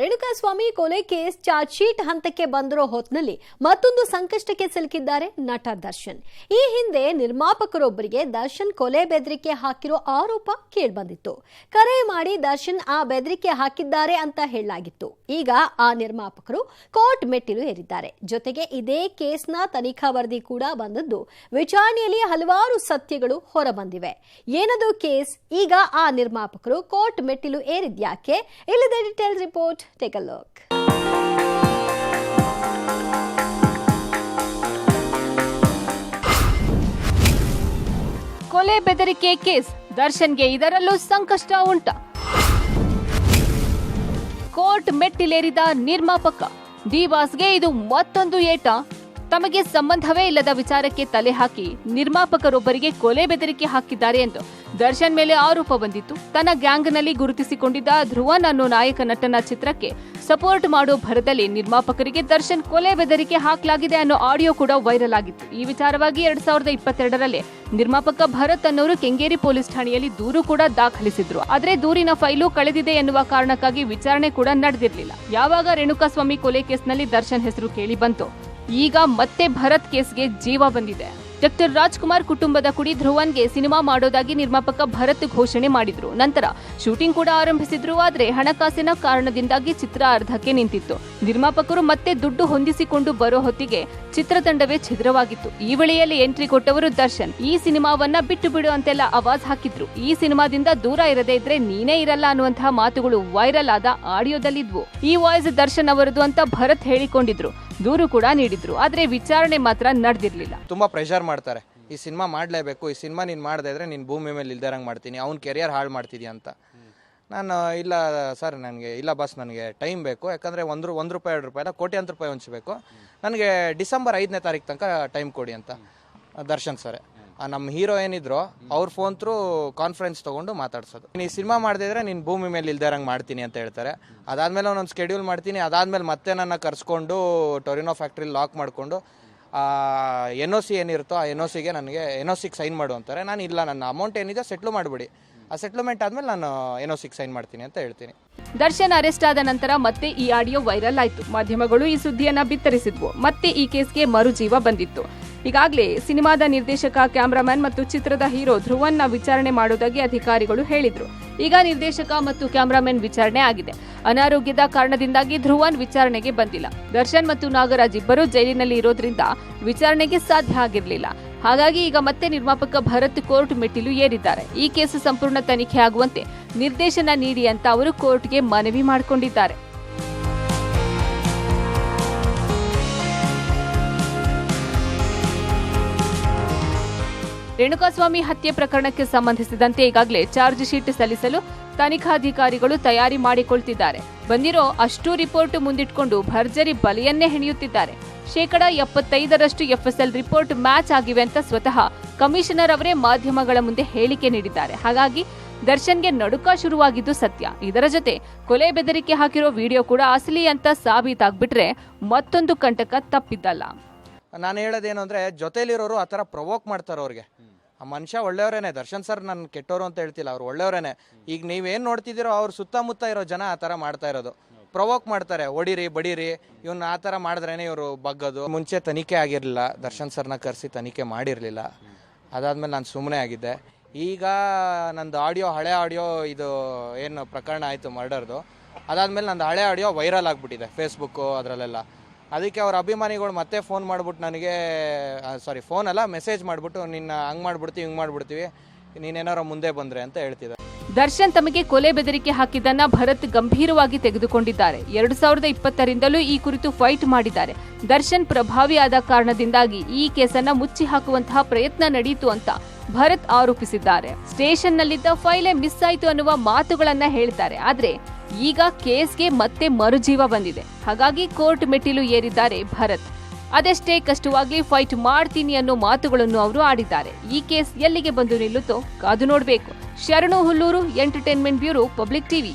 ರೇಣುಕಾಸ್ವಾಮಿ ಕೊಲೆ case charge sheet ಹಂತಕ್ಕೆ ಬಂದಿರೋ ಹೊತ್ನಲ್ಲಿ ಮತ್ತೊಂದು ಸಂಕಷ್ಟಕ್ಕೆ ಸಿಲುಕಿದ್ದಾರೆ ನಟ ದರ್ಶನ್. ಈ ಹಿಂದೆ ನಿರ್ಮಾಪಕರೊಬ್ಬರಿಗೆ ದರ್ಶನ್ ಕೊಲೆ ಬೆದರಿಕೆ ಹಾಕಿರೋ ಆರೋಪ ಕೇಳ್ಬಂದಿತ್ತು. ಕರೆ ಮಾಡಿ ದರ್ಶನ್ ಆ ಬೆದರಿಕೆ ಹಾಕಿದ್ದಾರೆ ಅಂತ ಹೇಳಲಾಗಿತ್ತು. ಈಗ ಆ ನಿರ್ಮಾಪಕರು ಕೋರ್ಟ್ ಮೆಟ್ಟಿಲು ಏರಿದ್ದಾರೆ. ಜೊತೆಗೆ ಇದೇ ಕೇಸ್ನ ತನಿಖಾ ವರದಿ ಕೂಡ ಬಂದದ್ದು ವಿಚಾರಣೆಯಲ್ಲಿ ಹಲವಾರು ಸತ್ಯಗಳು ಹೊರಬಂದಿವೆ. ಏನದು ಕೇಸ್? ಈಗ ಆ ನಿರ್ಮಾಪಕರು ಕೋರ್ಟ್ ಮೆಟ್ಟಿಲು ಏರಿದ್ಯಾಕೆ? ಇಲ್ಲದೆ detail report take a look. ಕೊಲೆ ಬೆದರಿಕೆ ಕೇಸ್. ದರ್ಶನ್ಗೆ ಇದರಲ್ಲೂ ಸಂಕಷ್ಟ ಉಂಟ. ಕೋರ್ಟ್ ಮೆಟ್ಟಿಲೇರಿದ ನಿರ್ಮಾಪಕ. ಡಿವಾಸ್ಗೆ ಇದು ಮತ್ತೊಂದು ಏಟ. ತಮಗೆ ಸಂಬಂಧವೇ ಇಲ್ಲದ ವಿಚಾರಕ್ಕೆ ತಲೆ ಹಾಕಿ ನಿರ್ಮಾಪಕರೊಬ್ಬರಿಗೆ ಕೊಲೆ ಬೆದರಿಕೆ ಹಾಕಿದ್ದಾರೆ ಎಂದು ದರ್ಶನ್ ಮೇಲೆ ಆರೋಪ ಬಂದಿತ್ತು. ತನ್ನ ಗ್ಯಾಂಗ್ನಲ್ಲಿ ಗುರುತಿಸಿಕೊಂಡಿದ್ದ ಧ್ರುವನ್ ಅನ್ನೋ ನಾಯಕ ನಟನ ಚಿತ್ರಕ್ಕೆ ಸಪೋರ್ಟ್ ಮಾಡೋ ಭರದಲ್ಲಿ ನಿರ್ಮಾಪಕರಿಗೆ ದರ್ಶನ್ ಕೊಲೆ ಬೆದರಿಕೆ ಹಾಕಲಾಗಿದೆ ಅನ್ನೋ ಆಡಿಯೋ ಕೂಡ ವೈರಲ್ ಆಗಿತ್ತು. ಈ ವಿಚಾರವಾಗಿ ಎರಡ್ ಸಾವಿರದ ಇಪ್ಪತ್ತೆರಡರಲ್ಲಿ ನಿರ್ಮಾಪಕ ಭರತ್ ಅನ್ನೋರು ಕೆಂಗೇರಿ ಪೊಲೀಸ್ ಠಾಣೆಯಲ್ಲಿ ದೂರು ಕೂಡ ದಾಖಲಿಸಿದ್ರು. ಆದರೆ ದೂರಿನ ಫೈಲು ಕಳೆದಿದೆ ಎನ್ನುವ ಕಾರಣಕ್ಕಾಗಿ ವಿಚಾರಣೆ ಕೂಡ ನಡೆದಿರಲಿಲ್ಲ. ಯಾವಾಗ ರೇಣುಕಾಸ್ವಾಮಿ ಕೊಲೆ ಕೇಸ್ನಲ್ಲಿ ದರ್ಶನ್ ಹೆಸರು ಕೇಳಿ ಬಂತು ಈಗ ಮತ್ತೆ ಭರತ್ ಕೇಸ್ಗೆ ಜೀವ ಬಂದಿದೆ. ಡಾಕ್ಟರ್ ರಾಜ್ಕುಮಾರ್ ಕುಟುಂಬದ ಕುಡಿ ಧ್ರುವನ್ಗೆ ಸಿನಿಮಾ ಮಾಡೋದಾಗಿ ನಿರ್ಮಾಪಕ ಭರತ್ ಘೋಷಣೆ ಮಾಡಿದ್ರು. ನಂತರ ಶೂಟಿಂಗ್ ಕೂಡ ಆರಂಭಿಸಿದ್ರು, ಆದರೆ ಹಣಕಾಸಿನ ಕಾರಣದಿಂದಾಗಿ ಚಿತ್ರ ಅರ್ಧಕ್ಕೆ ನಿಂತಿತ್ತು. ನಿರ್ಮಾಪಕರು ಮತ್ತೆ ದುಡ್ಡು ಹೊಂದಿಸಿಕೊಂಡು ಬರೋ ಹೊತ್ತಿಗೆ ಚಿತ್ರತಂಡವೇ ಛಿದ್ರವಾಗಿತ್ತು. ಈ ವೇಳೆಯಲ್ಲಿ ಎಂಟ್ರಿ ಕೊಟ್ಟವರು ದರ್ಶನ್. ಈ ಸಿನಿಮಾವನ್ನ ಬಿಟ್ಟು ಬಿಡು ಅಂತೆಲ್ಲ ಅವಾಜ್ ಹಾಕಿದ್ರು. ಈ ಸಿನಿಮಾದಿಂದ ದೂರ ಇರದೇ ಇದ್ರೆ ನೀನೇ ಇರಲ್ಲ ಅನ್ನುವಂತಹ ಮಾತುಗಳು ವೈರಲ್ ಆದ ಆಡಿಯೋದಲ್ಲಿದ್ವು. ಈ ವಾಯ್ಸ್ ದರ್ಶನ್ ಅವರದು ಅಂತ ಭರತ್ ಹೇಳಿಕೊಂಡಿದ್ರು. ದೂರು ಕೂಡ ನೀಡಿದ್ರು. ಆದ್ರೆ ವಿಚಾರಣೆ ಮಾತ್ರ ನಡೆದಿರ್ಲಿಲ್ಲ. ತುಂಬಾ ಪ್ರೆಷರ್ ಮಾಡ್ತಾರೆ. ಈ ಸಿನಿಮಾ ಮಾಡಲೇಬೇಕು. ಈ ಸಿನಿಮಾ ನೀನು ಮಾಡದೇ ಇದ್ರೆ ನಿನ್ ಭೂಮಿ ಮೇಲೆ ಇಲ್ದಿರಂಗೆ ಮಾಡ್ತೀನಿ. ಅವ್ನ ಕೆರಿಯರ್ ಹಾಳು ಮಾಡ್ತಿದ್ಯಾ ಅಂತ. ನಾನು, ಇಲ್ಲ ಸರ್ ನನಗೆ, ಇಲ್ಲ ಬಸ್ ನನಗೆ ಟೈಮ್ ಬೇಕು. ಯಾಕಂದರೆ ಒಂದು ಒಂದು ರೂಪಾಯಿ, ಎರಡು ಅಲ್ಲ, ಕೋಟ್ಯಾಂತರ ರೂಪಾಯಿ ಹೊಂಚಬೇಕು. ನನಗೆ ಡಿಸೆಂಬರ್ ಐದನೇ ತಾರೀಕು ತನಕ ಟೈಮ್ ಕೊಡಿ ಅಂತ, ದರ್ಶನ್ ಸರ್. ನಮ್ಮ ಹೀರೋ ಏನಿದ್ರು, ಅವ್ರ ಫೋನ್ ಥ್ರೂ ಕಾನ್ಫರೆನ್ಸ್ ತೊಗೊಂಡು ಮಾತಾಡ್ಸೋದು. ನೀನು ಈ ಸಿನಿಮಾ ಮಾಡಿದ್ರೆ ನೀನು ಭೂಮಿ ಮೇಲೆ ಇಲ್ದಿರಂಗೆ ಮಾಡ್ತೀನಿ ಅಂತ ಹೇಳ್ತಾರೆ. ಅದಾದಮೇಲೆ ಒಂದೊಂದು ಸ್ಕೆಡ್ಯೂಲ್ ಮಾಡ್ತೀನಿ. ಅದಾದಮೇಲೆ ಮತ್ತೆ ನನ್ನ ಕರ್ಸ್ಕೊಂಡು ಟೊರಿನೋ ಫ್ಯಾಕ್ಟ್ರಿಲಿ ಲಾಕ್ ಮಾಡಿಕೊಂಡು ಎನ್ ಒ ಸಿ ಏನಿರುತ್ತೋ ಆ ಎನ್ ಒ ಸಿಗೆ ನನಗೆ ಎನ್ ಒ ಸಿಗೆ ಸೈನ್ ಮಾಡು ಅಂತಾರೆ. ನಾನು, ಇಲ್ಲ, ನನ್ನ ಅಮೌಂಟ್ ಏನಿದೆ ಸೆಟ್ಲು ಮಾಡಿಬಿಡಿ. ಆ ಸೆಟ್ಲ್ಮೆಂಟ್ ಆದಮೇಲೆ ನಾನು ಏನೋ ಸಿಕ್ಸ್ ಸೈನ್ ಮಾಡ್ತೀನಿ ಅಂತ ಹೇಳ್ತೀನಿ. ದರ್ಶನ್ ಅರೆಸ್ಟ್ ಆದ ನಂತರ ಮತ್ತೆ ಈ ಆಡಿಯೋ ವೈರಲ್ ಆಯ್ತು. ಮಾಧ್ಯಮಗಳು ಈ ಸುದ್ದಿಯನ್ನ ಬಿತ್ತರಿಸಿದ್ವು. ಮತ್ತೆ ಈ ಕೇಸ್ಗೆ ಮರುಜೀವ ಬಂದಿತ್ತು. ಈಗಾಗಲೇ ಸಿನಿಮಾದ ನಿರ್ದೇಶಕ, ಕ್ಯಾಮ್ರಾಮನ್ ಮತ್ತು ಚಿತ್ರದ ಹೀರೋ ಧ್ರುವನ್ನ ವಿಚಾರಣೆ ಮಾಡೋದಾಗಿ ಅಧಿಕಾರಿಗಳು ಹೇಳಿದ್ರು. ಈಗ ನಿರ್ದೇಶಕ ಮತ್ತು ಕ್ಯಾಮ್ರಾಮನ್ ವಿಚಾರಣೆ ಆಗಿದೆ. ಅನಾರೋಗ್ಯದ ಕಾರಣದಿಂದಾಗಿ ಧ್ರುವನ್ ವಿಚಾರಣೆಗೆ ಬಂದಿಲ್ಲ. ದರ್ಶನ್ ಮತ್ತು ನಾಗರಾಜ್ ಇಬ್ಬರು ಜೈಲಿನಲ್ಲಿ ಇರೋದ್ರಿಂದ ವಿಚಾರಣೆಗೆ ಸಾಧ್ಯ ಆಗಿರಲಿಲ್ಲ. ಹಾಗಾಗಿ ಈಗ ಮತ್ತೆ ನಿರ್ಮಾಪಕ ಭರತ್ ಕೋರ್ಟ್ ಮೆಟ್ಟಿಲು ಏರಿದ್ದಾರೆ. ಈ ಕೇಸು ಸಂಪೂರ್ಣ ತನಿಖೆ ಆಗುವಂತೆ ನಿರ್ದೇಶನ ನೀಡಿ ಅಂತ ಅವರು ಕೋರ್ಟ್ಗೆ ಮನವಿ ಮಾಡಿಕೊಂಡಿದ್ದಾರೆ. ರೇಣುಕಾಸ್ವಾಮಿ ಹತ್ಯೆ ಪ್ರಕರಣಕ್ಕೆ ಸಂಬಂಧಿಸಿದಂತೆ ಈಗಾಗಲೇ ಚಾರ್ಜ್ ಶೀಟ್ ಸಲ್ಲಿಸಲು ತನಿಖಾಧಿಕಾರಿಗಳು ತಯಾರಿ ಮಾಡಿಕೊಳ್ತಿದ್ದಾರೆ. ಬಂದಿರೋ ಅಷ್ಟು ರಿಪೋರ್ಟ್ ಮುಂದಿಟ್ಕೊಂಡು ಭರ್ಜರಿ ಬಲಿಯನ್ನೇ ಹೆಣೆಯುತ್ತಿದ್ದಾರೆ. ಶೇಕಡ ಎಪ್ಪತ್ತೈದರಷ್ಟು ಎಫ್ಎಸ್ಎಲ್ ರಿಪೋರ್ಟ್ ಮ್ಯಾಚ್ ಆಗಿವೆ ಅಂತ ಸ್ವತಃ ಕಮಿಷನರ್ ಅವರೇ ಮಾಧ್ಯಮಗಳ ಮುಂದೆ ಹೇಳಿಕೆ ನೀಡಿದ್ದಾರೆ. ಹಾಗಾಗಿ ದರ್ಶನ್ಗೆ ನಡುಕ ಶುರುವಾಗಿದ್ದು ಸತ್ಯ. ಇದರ ಜೊತೆ ಕೊಲೆ ಬೆದರಿಕೆ ಹಾಕಿರೋ ವಿಡಿಯೋ ಕೂಡ ಅಸಲಿ ಅಂತ ಸಾಬೀತಾಗ್ಬಿಟ್ರೆ ಮತ್ತೊಂದು ಕಂಟಕ ತಪ್ಪಿದ್ದಲ್ಲ. ನಾನು ಹೇಳೋದೇನು ಅಂದರೆ ಜೊತೆಲಿರೋರು ಆ ಥರ ಪ್ರವೋಕ್ ಮಾಡ್ತಾರೆ ಅವ್ರಿಗೆ. ಆ ಮನುಷ್ಯ ಒಳ್ಳೆಯವರೇನೆ, ದರ್ಶನ್ ಸರ್ ನಾನು ಕೆಟ್ಟವರು ಅಂತ ಹೇಳ್ತಿಲ್ಲ, ಅವ್ರು ಒಳ್ಳೆಯವರೇನೆ. ಈಗ ನೀವೇನು ನೋಡ್ತಿದ್ದೀರೋ ಅವ್ರ ಸುತ್ತಮುತ್ತ ಇರೋ ಜನ ಆ ಥರ ಮಾಡ್ತಾ ಇರೋದು. ಪ್ರವೋಕ್ ಮಾಡ್ತಾರೆ ಹೊಡೀರಿ ಬಡೀರಿ, ಇವನು ಆ ಥರ ಮಾಡಿದ್ರೇನೆ ಇವರು ಬಗ್ಗದು. ಮುಂಚೆ ತನಿಖೆ ಆಗಿರಲಿಲ್ಲ, ದರ್ಶನ್ ಸರ್ನ ಕರೆಸಿ ತನಿಖೆ ಮಾಡಿರಲಿಲ್ಲ. ಅದಾದಮೇಲೆ ನಾನು ಸುಮ್ಮನೆ ಆಗಿದ್ದೆ. ಈಗ ನಂದು ಆಡಿಯೋ, ಹಳೆ ಆಡಿಯೋ ಇದು ಏನು ಪ್ರಕರಣ ಆಯಿತು ಮರ್ಡರ್ದು. ಅದಾದ್ಮೇಲೆ ನಂದು ಹಳೆ ಆಡಿಯೋ ವೈರಲ್ ಆಗಿಬಿಟ್ಟಿದೆ ಫೇಸ್ಬುಕ್ಕು ಅದರಲ್ಲೆಲ್ಲ. ಅದಕ್ಕೆ ಅವ್ರ ಅಭಿಮಾನಿಗಳು ಮತ್ತೆ ಫೋನ್ ಮಾಡಿಬಿಟ್ಟು ನನಗೆ ಸಾರಿ ಫೋನ್ ಅಲ್ಲ ಮೆಸೇಜ್ ಮಾಡಿಬಿಟ್ಟು, ನಿನ್ನ ಹಂಗೆ ಮಾಡ್ಬಿಡ್ತೀವಿ ಹಿಂಗೆ ಮಾಡ್ಬಿಡ್ತೀವಿ ನೀನೇನಾರ ಮುಂದೆ ಬಂದರೆ ಅಂತ ಹೇಳ್ತಿದ್ದಾರೆ. ದರ್ಶನ್ ತಮಗೆ ಕೊಲೆ ಬೆದರಿಕೆ ಹಾಕಿದ್ದನ್ನ ಭರತ್ ಗಂಭೀರವಾಗಿ ತೆಗೆದುಕೊಂಡಿದ್ದಾರೆ. ಎರಡು ಸಾವಿರದ ಇಪ್ಪತ್ತರಿಂದಲೂ ಈ ಕುರಿತು ಫೈಟ್ ಮಾಡಿದ್ದಾರೆ. ದರ್ಶನ್ ಪ್ರಭಾವಿ ಆದ ಕಾರಣದಿಂದಾಗಿ ಈ ಕೇಸನ್ನ ಮುಚ್ಚಿ ಹಾಕುವಂತಹ ಪ್ರಯತ್ನ ನಡೆಯಿತು ಅಂತ ಭರತ್ ಆರೋಪಿಸಿದ್ದಾರೆ. ಸ್ಟೇಷನ್ನಲ್ಲಿದ್ದ ಫೈಲೆ ಮಿಸ್ ಆಯಿತು ಅನ್ನುವ ಮಾತುಗಳನ್ನ ಹೇಳಿದ್ದಾರೆ. ಆದ್ರೆ ಈಗ ಕೇಸ್ಗೆ ಮತ್ತೆ ಮರುಜೀವ ಬಂದಿದೆ. ಹಾಗಾಗಿ ಕೋರ್ಟ್ ಮೆಟ್ಟಿಲು ಏರಿದ್ದಾರೆ ಭರತ್. ಅದೆಷ್ಟೇ ಕಷ್ಟವಾಗ್ಲಿ ಫೈಟ್ ಮಾಡ್ತೀನಿ ಅನ್ನೋ ಮಾತುಗಳನ್ನು ಅವರು ಆಡಿದ್ದಾರೆ. ಈ ಕೇಸ್ ಎಲ್ಲಿಗೆ ಬಂದು ನಿಲ್ಲುತ್ತೋ ಕಾದು ನೋಡಬೇಕು. Sharanu Hulluru entertainment bureau public TV.